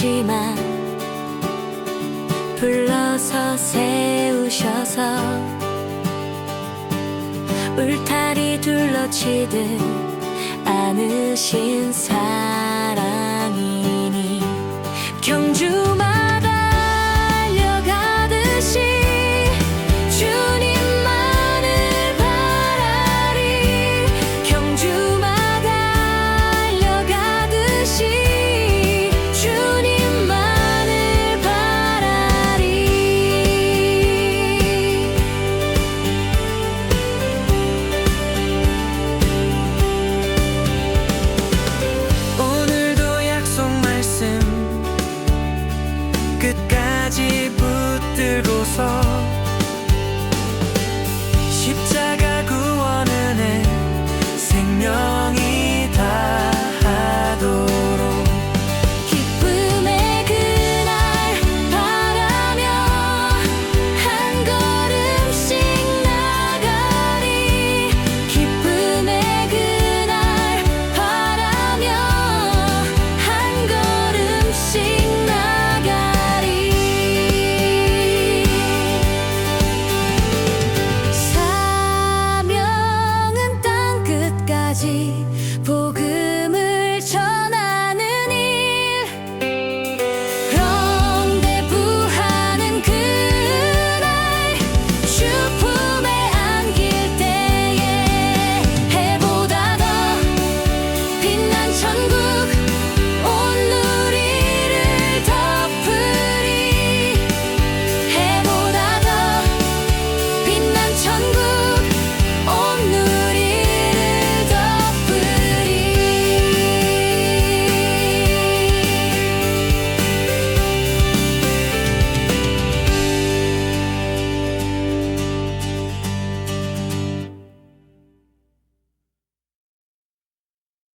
하지만 불러서 세우셔서 울타리 둘러치듯 안으신 사랑이니 경주 끝까지 붙들고서 i magic